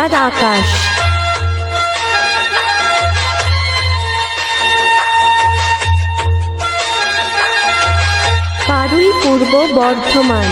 সারারাত আকাশ পারুই পূর্ব বর্ধমান।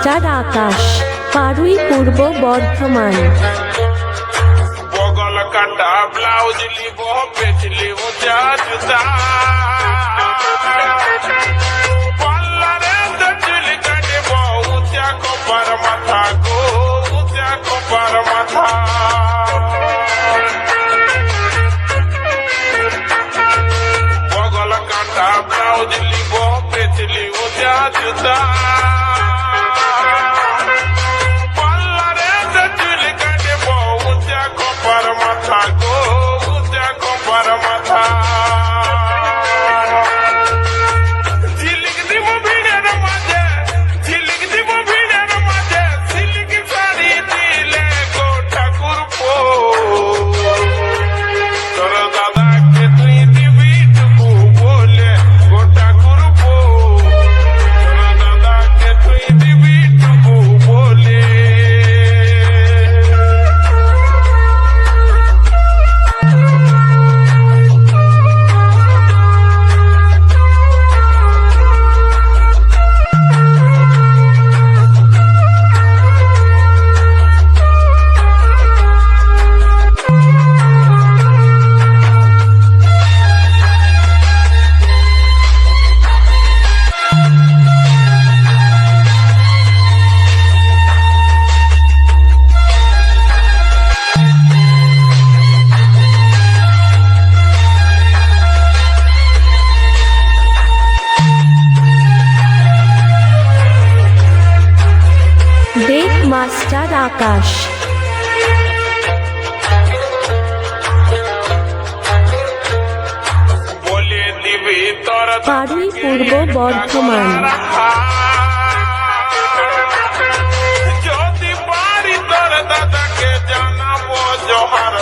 স্টার আকাশ পারুই পূর্ব বর্ধমান। মাথা গো। আকাশ। বাড়ি পূর্ব বর্ধমান। যদি পারি তোর দাদাকে জানাব জোহার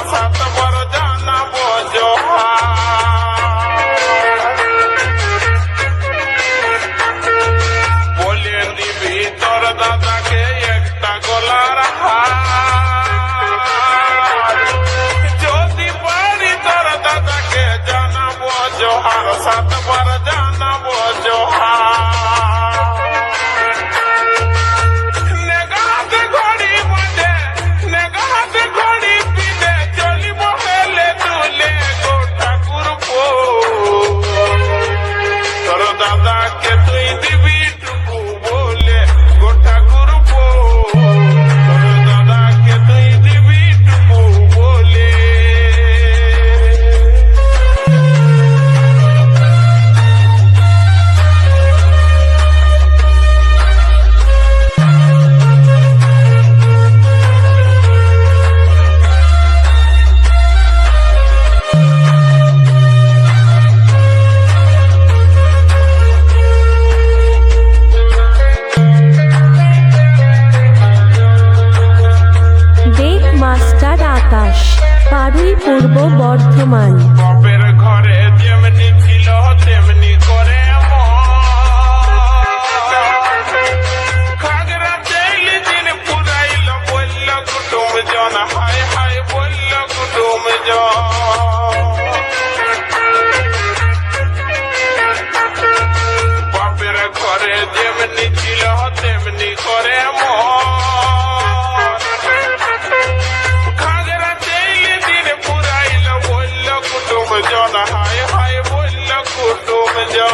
হায় হায় বলল কুটুম যা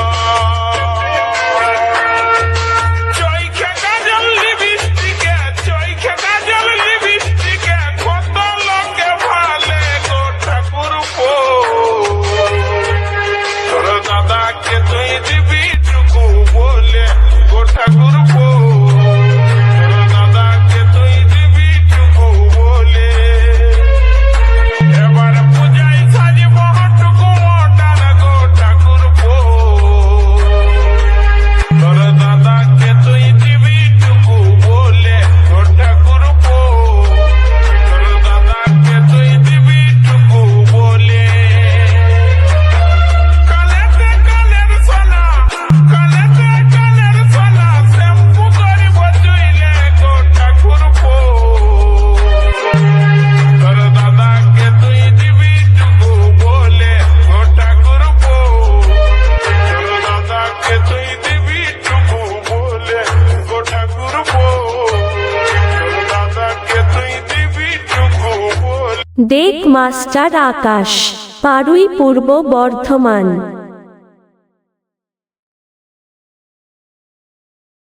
দেখ মাস্টার আকাশ পারুই পূর্ব বর্ধমান।